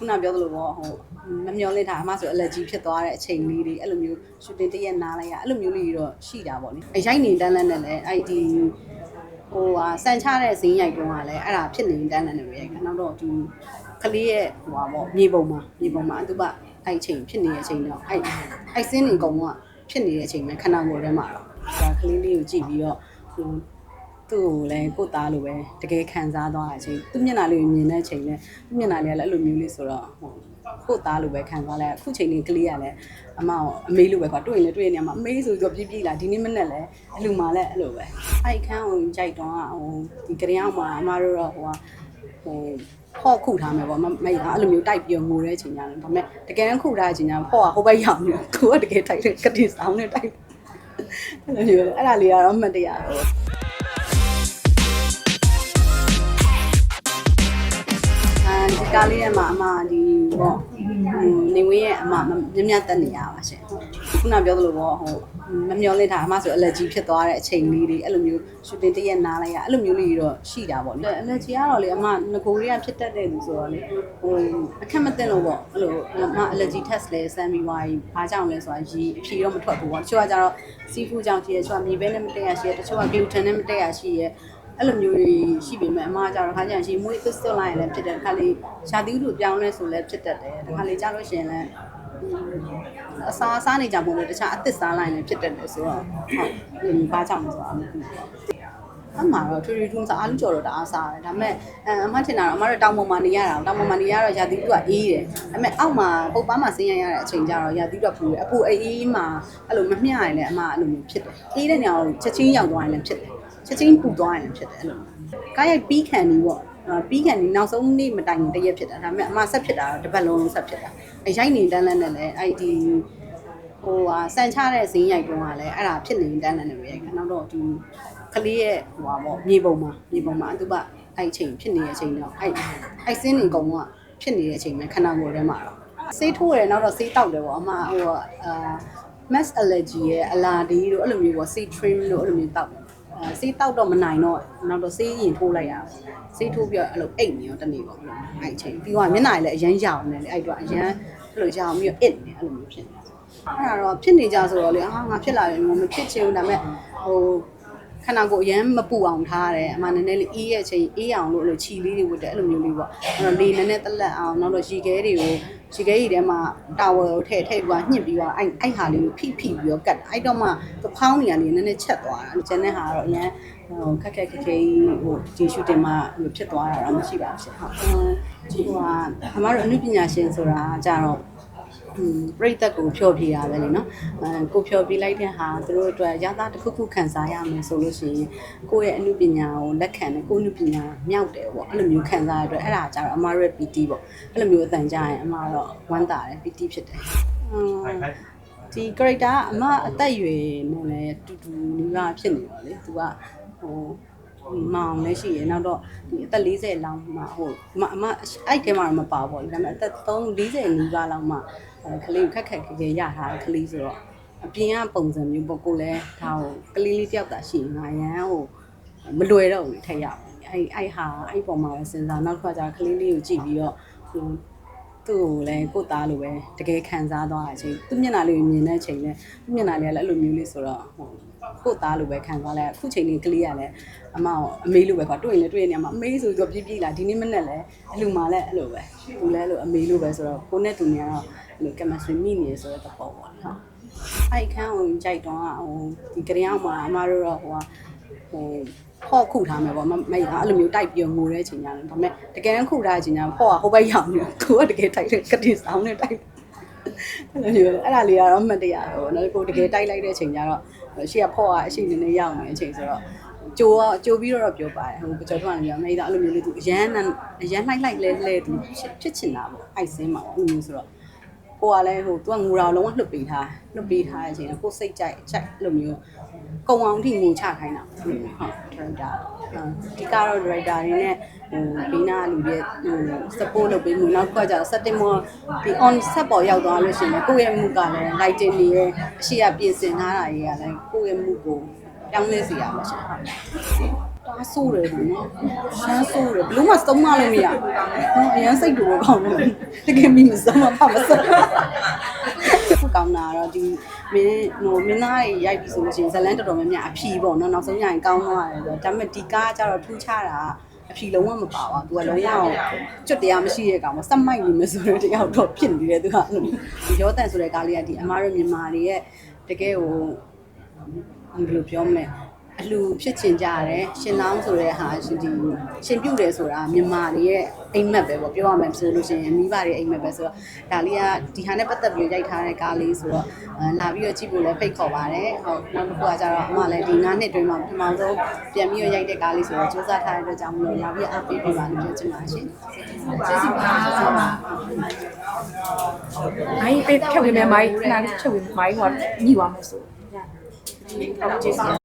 ခုနပြောသလိုပေါ့ဟိုမမျောလင့်တာအမဆို allergy ဖြစ်သွားတဲ့အချိန်လေးတွေအဲ့လိုမျိုး shooting တရက်နားလိုက်ရအဲ့လိုမျိုးလေးတွေတော့ရှိတာပေါ့လေအရိုက်နေတန်းလန်းနဲ့လည်းအဲ့ဒီဟိုဟာစံချတဲ့ဇင်းရိုက်တုန်းကလည်းအဲ့ဒါဖြစ်နေတန်းလန်းနေပဲရိုက်ခနောက်တော့ဒီကလေးရဲ့ဟိုဟာပေါ့မြေပုံမှာမြေပုံမှာအတူပါအဲ့အချိန်ဖြစ်နေတဲ့အချိန်တော့အဲ့အဲ့စင်းနေကုံကဖြစ်နေတဲ့အချိန်မှာခဏကိုယ်ထဲမှာတော့ဒါကလေးလေးကိုကြည့်ပြီးတော့ဟို သူ့ကိုလည်းကိုယ့်သားလိုပဲတကယ်ခံစားသွားတဲ့အချိန်သူ့မျက်နှာလေးကိုမြင်တဲ့အချိန်နဲ့သူ့မျက်နှာလေးကလည်းအဲ့လိုမျိုးလေးဆိုတော့ဟိုကိုယ့်သားလိုပဲခံစားလိုက်အခုချိန်လေးကလေးကလည်းအမအောင်အမေလိုပဲကွာတွေ့ရင်လည်းတွေ့ရင်နေမှာအမေဆိုတော့ပြပြလာဒီနေ့မနေ့လည်းအလူမှလည်းအဲ့လိုပဲအဲ့ခန်းကိုကြိုက်တော့ဟိုဒီကရင်အောင်မှာအမတို့တော့ဟိုဟိုဖော့ခုထားမယ်ပေါ့မမေအဲ့လိုမျိုးတိုက်ပြီးငိုတဲ့အချိန်ညာလည်းဒါပေမဲ့တကယ်ခုထားတဲ့အချိန်ညာဖော့ကဟိုဘက်ရောက်နေကိုကတကယ်တိုက်တယ်ကတိဆောင်နဲ့တိုက်အဲ့လိုမျိုးအဲ့ဒါလေးကတော့အမှတ်တရပဲ ကားလေးရဲ့မှာအမဒီပေါ့ဟိုနေဝင်းရဲ့အမမြင်မြတ်တက်နေရပါရှင်ခုနပြောသလိုပေါ့ဟိုမမျောလင့်တာအမဆို allergy ဖြစ်သွားတဲ့အချိန်လေးတွေအဲ့လိုမျိုး shooting တရက်နားလိုက်ရအဲ့လိုမျိုးလေးတွေတော့ရှိတာပေါ့လေ allergy ကတော့လေအမငကိုရီးယားဖြစ်တတ်တဲ့လူဆိုတော့လေဟိုအခက်မသိလို့ပေါ့အဲ့လိုအမ allergy test လဲစမ်းပြီးသွားပြီးဘာကြောင့်လဲဆိုတာရီအဖြေတော့မထွက်ဘူးပေါ့တချို့ကကြတော့ seafood ကြောင့်ရှိရဲတချို့ကမြေပဲနဲ့မတက်ရရှိရဲတချို့က gluten နဲ့မတက်ရရှိရဲ အဲ့လိုမျိုးတွေရှိပေမဲ့အမကကြတော့ခါကျရင်ရှင်မွေးသစ်သွတ်လိုက်ရင်လည်းဖြစ်တယ်ခါလေးရှာသီးဥတို့ပြောင်းလဲဆိုလည်းဖြစ်တတ်တယ်ခါလေးကြလို့ရှိရင်လည်းအစားအစားနေကြပုံလို့တခြားအသစ်စားလိုက်ရင်လည်းဖြစ်တတ်တယ်ဆိုတော့ဟုတ်ဘာကြောင့်လဲဆိုတာမသိဘူးအမှတော့ထူထူထူစားအာလူကြော်တော့တအားစားတယ်ဒါပေမဲ့အအမထင်တာတော့အမတို့တောင်ပေါ်မှာနေရတာတောင်ပေါ်မှာနေရတော့ရာသီဥတုကအေးတယ်ဒါပေမဲ့အောက်မှာပုတ်ပားမှာဆင်းရရတဲ့အချိန်ကျတော့ရာသီဥတုကပူတယ်အပူအေးမှာအဲ့လိုမမျှရင်လည်းအမအဲ့လိုမျိုးဖြစ်တယ်အေးတဲ့နေရာကိုချက်ချင်းရောက်သွားရင်လည်းဖြစ်တယ် ချက်ချင်းပူသွားရင်လည်းဖြစ်တယ်အဲ့လိုကားရိုက်ပြီးခံနေပေါ့အာပြီးခံနေနောက်ဆုံးနေ့မတိုင်ခင်တရက်ဖြစ်တာဒါပေမဲ့အမဆက်ဖြစ်တာတော့တစ်ပတ်လုံးလုံးဆက်ဖြစ်တာအရိုက်နေတန်းလန်းနဲ့လည်းအဲ့ဒီဟိုဟာစံချတဲ့ဇင်းရိုက်တုန်းကလည်းအဲ့ဒါဖြစ်နေတန်းလန်းနဲ့ပဲရိုက်ခနောက်တော့ဒီကလေးရဲ့ဟိုဟာပေါ့မြေပုံမှာမြေပုံမှာအတူပါအဲ့အချိန်ဖြစ်နေတဲ့အချိန်တော့အဲ့အဲ့စင်းနေကုံကဖြစ်နေတဲ့အချိန်မှာခဏကိုယ်ထဲမှာတော့ဆေးထိုးတယ်နောက်တော့ဆေးတောက်တယ်ပေါ့အမဟိုအာ mass allergy ရဲ့အလာဒီတို့အဲ့လိုမျိုးပေါ့ဆေး trim လို့အဲ့လိုမျိုးတောက်တယ်အဲ ဆေးတောက်တော့မနိုင်တော့နောက်တော့ဆေးရင်ထိုးလိုက်ရအောင်ဆေးထိုးပြီးတော့အဲ့လိုအိတ်နေရောတနေ့ပေါ့အဲ့လိုအဲ့အချိန်ပြီးတော့မျက်နှာလည်းအရန်ရောင်နေလေအဲ့တော့အရန်အဲ့လိုရောင်ပြီးတော့အစ်နေအဲ့လိုမျိုးဖြစ်နေအဲ့ဒါတော့ဖြစ်နေကြဆိုတော့လေအာငါဖြစ်လာရင်မဖြစ်ချင်ဘူးဒါပေမဲ့ဟို ခဏကိုအရန်မပူအောင်ထားရတယ်အမှနည်းနည်းလေးအေးရဲ့အချိန်အေးအောင်လို့အဲ့လိုခြီလေးတွေဝတ်တယ်အဲ့လိုမျိုးလေးပေါ့အဲ့တော့လေနည်းနည်းတက်လက်အောင်နောက်တော့ရေခဲတွေကိုရေခဲကြီးထဲမှာတာဝယ်ကိုထည့်ထည့်ပြီးတော့ညှစ်ပြီးတော့အဲ့အဲ့ဟာလေးကိုဖိဖိပြီးတော့ကတ်အဲ့တော့မှဖောင်းနေရနေနည်းနည်းချက်သွားတာကျန်တဲ့ဟာကတော့အရန်ဟိုခက်ခက်ခက်ခဲဟိုဒီ shooting မှာဟိုဖြစ်သွားတာတော့မရှိပါဘူးရှင်ဟုတ်ဟိုကအမတို့အနုပညာရှင်ဆိုတာကြတော့อืม ပြိသက်ကိုဖြောပြရပဲလေနော်အဲကိုဖြောပြလိုက်တဲ့ဟာသူတို့အတွက်ရသားတစ်ခုခုခံစားရမယ်ဆိုလို့ရှိရင်ကိုယ့်ရဲ့အနုပညာကိုလက်ခံတယ်ကိုယ့်အနုပညာမြောက်တယ်ပေါ့အဲ့လိုမျိုးခံစားရတဲ့အတွက်အဲ့ဒါကြတော့အမတို့ရဲ့ PT ပေါ့အဲ့လိုမျိုးအတန်ကြရင်အမတော့ဝမ်းသာတယ် PT ဖြစ်တယ်อืมဒီ character ကအမအသက်အရွယ်နဲ့လည်းတူတူနီးပါးဖြစ်နေတော့လေသူကဟို မောင်လည်းရှိရနောက်တော့ဒီအသက်40လောက်မှဟိုအမအမအဲ့ထဲမှာတော့မပါဘူးဒါပေမဲ့အသက်3 40နီးပါးလောက်မှအဲကလေးကိုခက်ခက်ခဲခဲရထားတဲ့ကလေးဆိုတော့အပြင်ကပုံစံမျိုးပေါ့ကိုလည်းဒါဟိုကလေးလေးတယောက်သာရှိရင်ငါရန်ဟိုမလွယ်တော့ဘူးထက်ရအောင်အဲ့အဲ့ဟာအဲ့ပုံမှာပဲစဉ်းစားနောက်တစ်ခါကျကလေးလေးကိုကြည့်ပြီးတော့ဟို သူ့ကိုလည်းကိုယ့်သားလိုပဲတကယ်ခံစားသွားတဲ့အချိန်သူ့မျက်နှာလေးကိုမြင်တဲ့အချိန်နဲ့သူ့မျက်နှာလေးကလည်းအဲ့လိုမျိုးလေးဆိုတော့ဟိုကိုယ့်သားလိုပဲခံစားလိုက်အခုချိန်လေးကလေးကလည်းအမအောင်အမေလိုပဲကွာတွေ့ရင်လည်းတွေ့ရင်နေမှာအမေဆိုတော့ပြပြလာဒီနေ့မနေ့လည်းအလူမှလည်းအဲ့လိုပဲသူလည်းအဲ့လိုအမေလိုပဲဆိုတော့ကိုနဲ့သူနေကတော့အဲ့လို chemistry မိနေဆိုတဲ့သဘောပေါ့ဟုတ်အဲ့ခန်းကိုကြိုက်တော့ဟိုဒီကရင်အောင်မှာအမတို့တော့ဟို ဟိုဖော့ခုထားမယ်ပေါ့မမေအဲ့လိုမျိုးတိုက်ပြီးငိုတဲ့အချိန်ညာဒါပေမဲ့တကယ်ခုထားတဲ့အချိန်ညာဖော့ကဟိုဘက်ရောက်နေကိုကတကယ်တိုက်တယ်ကတိဆောင်နဲ့တိုက်အဲ့လိုမျိုးအဲ့ဒါလေးကတော့မှတ်တရဟိုနော်ကိုတကယ်တိုက်လိုက်တဲ့အချိန်ကျတော့ရှေ့ကဖော့ကအရှိနေနေရောက်နေတဲ့အချိန်ဆိုတော့ကြိုကြိုပြီးတော့ပြောပါတယ်ဟိုကြော်ထွန်းနေရောနေတာအဲ့လိုမျိုးလေးသူအရန်အရန်လှိုက်လိုက်လဲလဲသူဖြစ်ချင်တာပေါ့အိုက်စင်းမှာပေါ့အဲ့လိုမျိုးဆိုတော့ ကိုကလည်းဟိုသူကငူတာကိုလုံးဝလွတ်ပေးထားလွတ်ပေးထားတဲ့အချိန်ကကိုစိတ်ကြိုက်ကြိုက်အဲ့လိုမျိုးကုံအောင်ထိငူချခိုင်းတာဟုတ်ဒရိုက်တာဒီကတော့ဒရိုက်တာတွေနဲ့ဟိုဘီနာလူတွေဟို support လုပ်ပေးမှုနောက်ကကျတော့ setting မဒီ on set ပေါ်ရောက်သွားလို့ရှိရင်ကိုယ့်ရဲ့မှုကလည်း lighting တွေရဲ့အရှိရပြင်ဆင်ထားတာတွေကလည်းကိုယ့်ရဲ့မှုကိုပြောင်းလဲစေရမှာရှင်ဟု တ်တားဆိုးတယ်ဘူးနော်ရှမ်းဆိုးတယ်ဘလို့မှစုံမလို့မရဟောအရန်စိတ်တူကောင်းတယ်တကယ်မိမစုံမဖမစုံကောင်းတာတော့ဒီမင်းဟိုမင်းသားတွေရိုက်ပြီးဆိုလို့ရှိရင်ဇလန်းတော်တော်များများအဖြီပေါ့နော်နောက်ဆုံးညရင်ကောင်းသွားတယ်ဆိုတော့ဒါပေမဲ့ဒီကားကျတော့ထူးခြားတာအဖြီလုံးဝမပါပါဘူး तू ကလုံးဝကျွတ်တရားမရှိတဲ့ကောင်မစက်မိုက်နေမယ်ဆိုတော့တယောက်တော့ဖြစ်နေတယ် तू ကအဲ့လိုဒီရောတန်ဆိုတဲ့ကားလေးကဒီအမားတို့မြန်မာတွေရဲ့တကယ်ဟိုဘယ်လိုပြောမလဲ အလှဖြစ်ချင်ကြရတယ်ရှင်လောင်းဆိုတဲ့ဟာရှင်ဒီရှင်ပြုတ်တယ်ဆိုတာမြန်မာတွေရဲ့အိမ်မက်ပဲပေါ့ပြောရမယ်ဆိုလို့ရှိရင်မိဘတွေအိမ်မက်ပဲဆိုတော့ဒါလေးကဒီဟာနဲ့ပတ်သက်ပြီးရိုက်ထားတဲ့ကားလေးဆိုတော့အဲလာပြီးတော့ကြည့်ဖို့လည်းဖိတ်ခေါ်ပါတယ်ဟုတ်နောက်တစ်ခုကကျတော့အမလည်းဒီ9နှစ်တွင်းမှာပထမဆုံးပြန်ပြီးတော့ရိုက်တဲ့ကားလေးဆိုတော့စူးစမ်းထားတဲ့အတွက်ကြောင့်မလို့လာပြီးအားပေးပေးပါလို့ပြောချင်ပါရှင်ကျေးဇူးပါမိုင်းပေးဖြုတ်နေမယ်မိုင်းခဏလေးဖြုတ်နေမိုင်းဟောညှိသွားမယ်ဆိုဟုတ်ကျေးဇူး